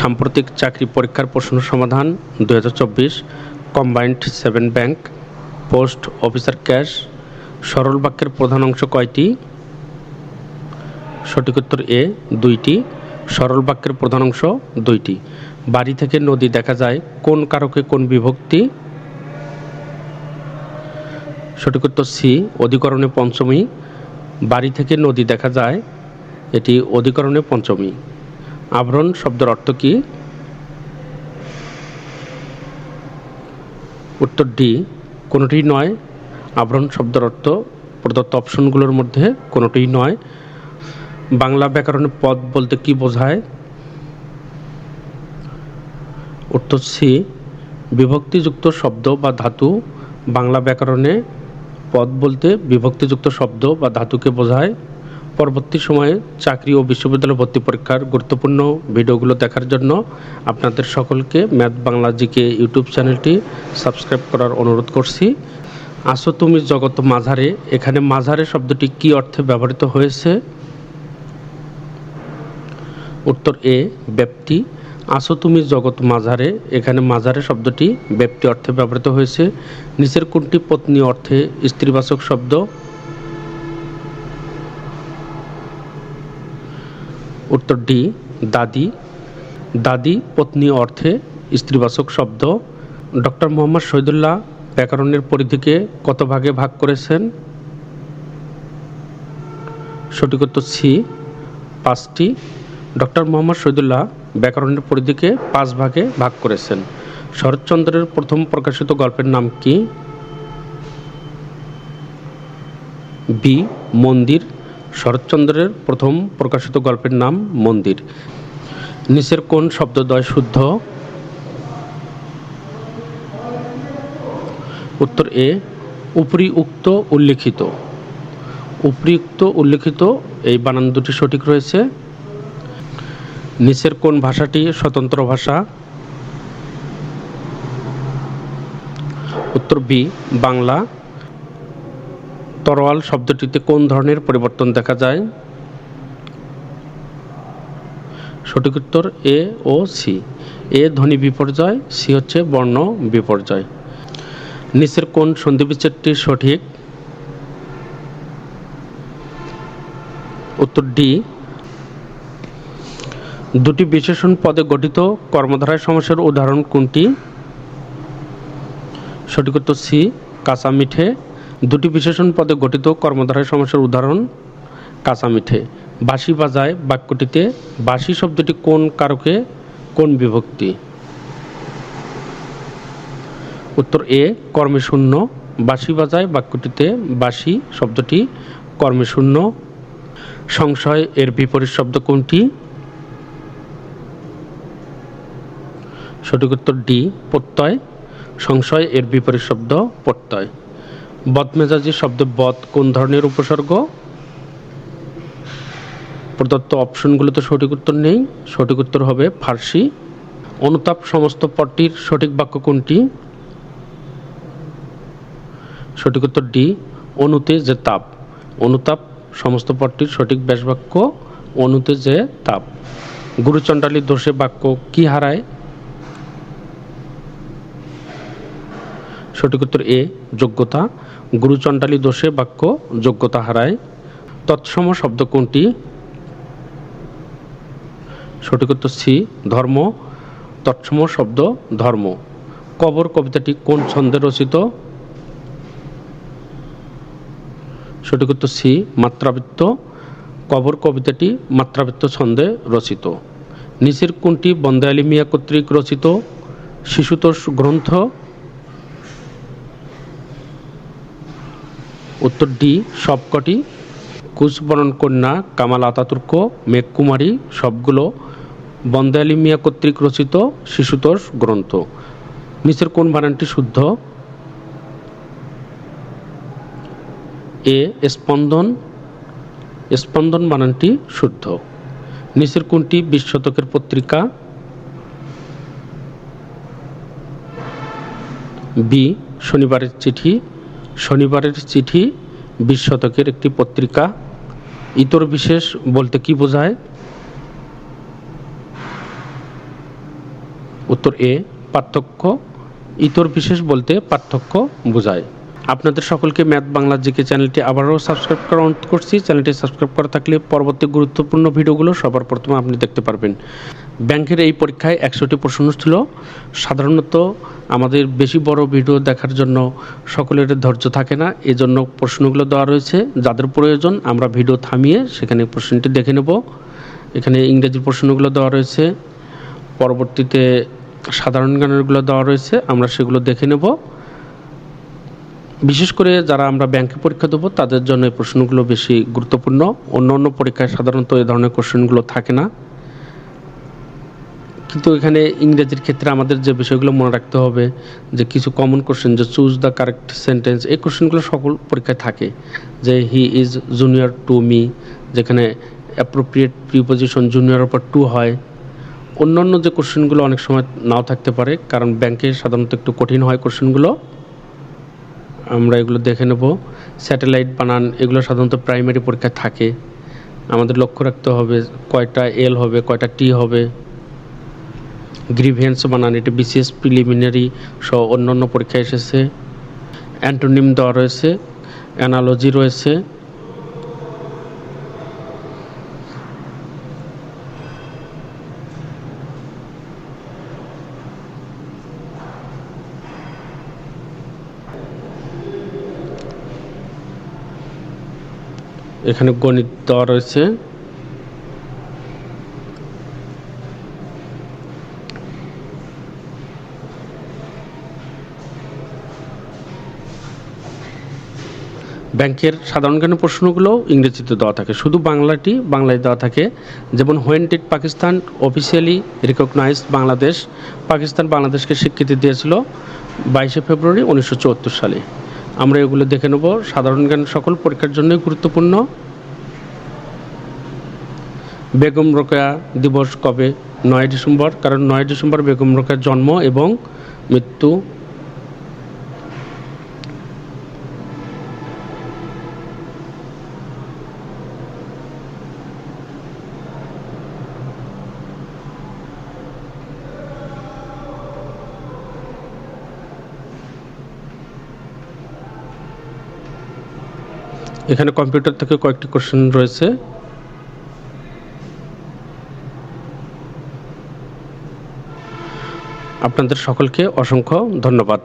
সাম্প্রতিক চাকরি পরীক্ষার প্রশ্ন সমাধান দু হাজার চব্বিশ combined seven bank post officer cash সরল বাক্যের প্রধান অংশ কয়টি? সঠিক উত্তর এ, দুইটি। সরল বাক্যের প্রধান অংশ দুইটি। বাড়ি থেকে নদী দেখা যায়, কোন কারকে কোন বিভক্তি? সঠিক উত্তর সি, অধিকরণে পঞ্চমী। বাড়ি থেকে নদী দেখা যায়, এটি অধিকরণে পঞ্চমী। আবরণ শব্দের অর্থ কী? উত্তর ডি, কোনোটি নয়। আবরণ শব্দের অর্থ প্রদত্ত অপশনগুলোর মধ্যে কোনোটিই নয়। বাংলা ব্যাকরণে পদ বলতে কি বোঝায়? উত্তর সি, বিভক্তিযুক্ত শব্দ বা ধাতু। বাংলা ব্যাকরণে পদ বলতে বিভক্তিযুক্ত শব্দ বা ধাতুকে বোঝায়। পরবর্তী সময়ে চাকরি ও বিশ্ববিদ্যালয় ভর্তি পরীক্ষার গুরুত্বপূর্ণ ভিডিওগুলো দেখার জন্য আপনাদের সকলকে ম্যাথ বাংলা জিকে ইউটিউব চ্যানেলটি সাবস্ক্রাইব করার অনুরোধ করছি। আসো তুমি জগৎ মাঝারে, এখানে মাঝারে শব্দটি কি অর্থে ব্যবহৃত হয়েছে? উত্তর এ ব্যক্তি আসো তুমি জগৎ মাঝারে, এখানে মাঝারে শব্দটি ব্যক্তি অর্থে ব্যবহৃত হয়েছে। নিচের কোনটি পত্নী অর্থে স্ত্রীবাচক শব্দ? উত্তর ডি, দাদি। দাদি, পত্নী অর্থে স্ত্রীবাচক শব্দ। ডক্টর মোহাম্মদ শহীদুল্লাহ ব্যাকরণের পরিধিকে কত ভাগে ভাগ করেছেন? সঠিক উত্তর সি, পাঁচটি। ডক্টর মোহাম্মদ শহীদুল্লাহ ব্যাকরণের পরিধিকে পাঁচ ভাগে ভাগ করেছেন। শরৎচন্দ্রের প্রথম প্রকাশিত গল্পের নাম কি? বি, মন্দির। শরৎচন্দ্রের প্রথম প্রকাশিত গল্পের নাম মন্দির। নিচের কোন শব্দদ্বয় শুদ্ধ। উত্তর এ উপরি উক্ত উল্লেখিত। উপরিউক্ত উল্লেখিত, এই বানান দুটি সঠিক রয়েছে। নিচের কোন ভাষাটি স্বতন্ত্র ভাষা। উত্তর বি, বাংলা। তরোয়াল শব্দটিতে কোন ধরনের পরিবর্তন দেখা যায়? সঠিক উত্তর এ ও সি। এ ধ্বনি বিপর্যয়, সি হচ্ছে বর্ণ বিপর্যয়। নিচের কোন সন্ধিবিচ্ছেদটি সঠিক? উত্তর ডি। দুটি বিশেষণ পদে গঠিত কর্মধারায় সমস্যার উদাহরণ কোনটি? সঠিক উত্তর সি, কাঁচা মিঠে দুটি বিশেষণ পদে গঠিত কর্মধারায় সমস্যার উদাহরণ কাঁচা মিঠে বাঁশি বাজায় বাক্যটিতে, বাঁশি শব্দটি কোন কারকে, কোন বিভক্তি? উত্তর এ, কর্মে শূন্য। বাঁশি বাজায় বাক্যটিতে, বাঁশি শব্দটি কর্মে শূন্য। সংশয় এর বিপরীত শব্দ কোনটি? সঠিক উত্তর ডি, প্রত্যয়। সংশয় এর বিপরীত শব্দ প্রত্যয়। বদমেজাজি শব্দে বদ কোন ধরনের উপসর্গ? প্রদত্ত অপশনগুলোতে সঠিক উত্তর নেই। সঠিক উত্তর হবে ফার্সি। অনুতাপ সমস্ত পদটির সঠিক বাক্য কোনটি? সঠিক উত্তর ডি, অনুতে যে তাপ। অনুতাপ সমস্ত পদটির সঠিক ব্যাস বাক্য অনুতে যে তাপ। গুরুচণ্ডালী দোষে বাক্য কি হারায়? সঠিক উত্তর এ, যোগ্যতা। গুরুচণ্ডালী দোষে বাক্য, যোগ্যতা হারায়। তৎসম শব্দ কোনটি? সঠিক উত্তর সি, ধর্ম। তৎসম শব্দ, ধর্ম। কবর কবিতাটি কোন ছন্দে রচিত? সঠিক উত্তর সি, মাত্রাবৃত্ত। কবর কবিতাটি মাত্রাবৃত্ত ছন্দে রচিত। নিচের কোনটি বন্দে মিয়া কর্তৃক রচিত? শিশুতোষ গ্রন্থ উত্তর ডি সবকটি কুশবরণ কন্যা কামাল আতাতুর্ক, মেঘকুমারী সবগুলো বন্দে আলী মিয়া কর্তৃক রচিত শিশুতোষ গ্রন্থ। নিচের কোন বানানটি শুদ্ধ? এ, স্পন্দন। স্পন্দন বানানটি শুদ্ধ। নিচের কোনটি বিশ শতকের পত্রিকা? বি, শনিবারের চিঠি। শনিবারের চিঠি, বিশ শতকের একটি পত্রিকা। ইতর বিশেষ বলতে কি বোঝায়? উত্তর এ, পার্থক্য। ইতর বিশেষ বলতে পার্থক্য বোঝায়। আপনাদের সকলকে ম্যাথ বাংলা জিকে চ্যানেলটি আবারও সাবস্ক্রাইব করা অনুরোধ করছি। চ্যানেলটি সাবস্ক্রাইব করা থাকলে পরবর্তী গুরুত্বপূর্ণ ভিডিওগুলো সবার প্রথমে আপনি দেখতে পারবেন। ব্যাংকের এই পরীক্ষায় একশোটি প্রশ্ন ছিল। সাধারণত আমাদের বেশি বড় ভিডিও দেখার জন্য সকলের ধৈর্য থাকে না। এজন্য প্রশ্নগুলো দেওয়া রয়েছে। যাদের প্রয়োজন আমরা ভিডিও থামিয়ে সেখানে প্রশ্নটি দেখে নেব। এখানে ইংরেজি প্রশ্নগুলো দেওয়া রয়েছে। পরবর্তীতে সাধারণ জ্ঞানেরগুলো দেওয়া রয়েছে। আমরা সেগুলো দেখে নেব। বিশেষ করে যারা আমরা ব্যাংকে পরীক্ষা দেবো, তাদের জন্য এই প্রশ্নগুলো বেশি গুরুত্বপূর্ণ। অন্য অন্য পরীক্ষায় সাধারণত এই ধরনের কোশ্চেনগুলো থাকে না। কিন্তু এখানে ইংরেজির ক্ষেত্রে আমাদের যে বিষয়গুলো মনে রাখতে হবে, যে কিছু কমন কোশ্চেন যে চুজ দ্য কারেক্ট সেন্টেন্স এই কোশ্চেনগুলো সকল পরীক্ষায় থাকে। যে he is junior to me যেখানে অ্যাপ্রোপ্রিয়েট প্রিপোজিশন জুনিয়র ওপর টু হয়। অন্যান্য যে কোশ্চেনগুলো অনেক সময় নাও থাকতে পারে, কারণ ব্যাংকে সাধারণত একটু কঠিন হয় কোশ্চেনগুলো। আমরা এগুলো দেখে নেব। স্যাটেলাইট বানান, এগুলো সাধারণত প্রাইমারি পরীক্ষায় থাকে। আমাদের লক্ষ্য রাখতে হবে কয়টা এল হবে, কয়টা টি হবে। গ্রিভেন্স বানান, এটা বিসিএস প্রিলিমিনারি সহ অন্যান্য পরীক্ষায় এসেছে। অ্যান্টোনিম দেওয়া রয়েছে অ্যানালজি রয়েছে। এখানে গণিত দেওয়া রয়েছে। ব্যাংকের সাধারণ জ্ঞানের প্রশ্নগুলোও ইংরেজিতে দেওয়া থাকে। শুধু বাংলাটি, বাংলায় দেওয়া থাকে। যেমন when did Pakistan officially recognised Bangladesh Pakistan বাংলাদেশকে স্বীকৃতি দিয়েছিল বাইশে ফেব্রুয়ারি উনিশশো চুয়াত্তর সালে। আমরা এগুলো দেখে নেব। সাধারণ জ্ঞান সকল পরীক্ষার জন্যই গুরুত্বপূর্ণ। বেগম রোকেয়া দিবস কবে? নয় ডিসেম্বর, কারণ নয় ডিসেম্বর বেগম রোকেয়ার জন্ম এবং মৃত্যু। এখানে কম্পিউটার থেকে কয়েকটি কোশ্চেন রয়েছে। আপনাদের সকলকে অসংখ্য ধন্যবাদ।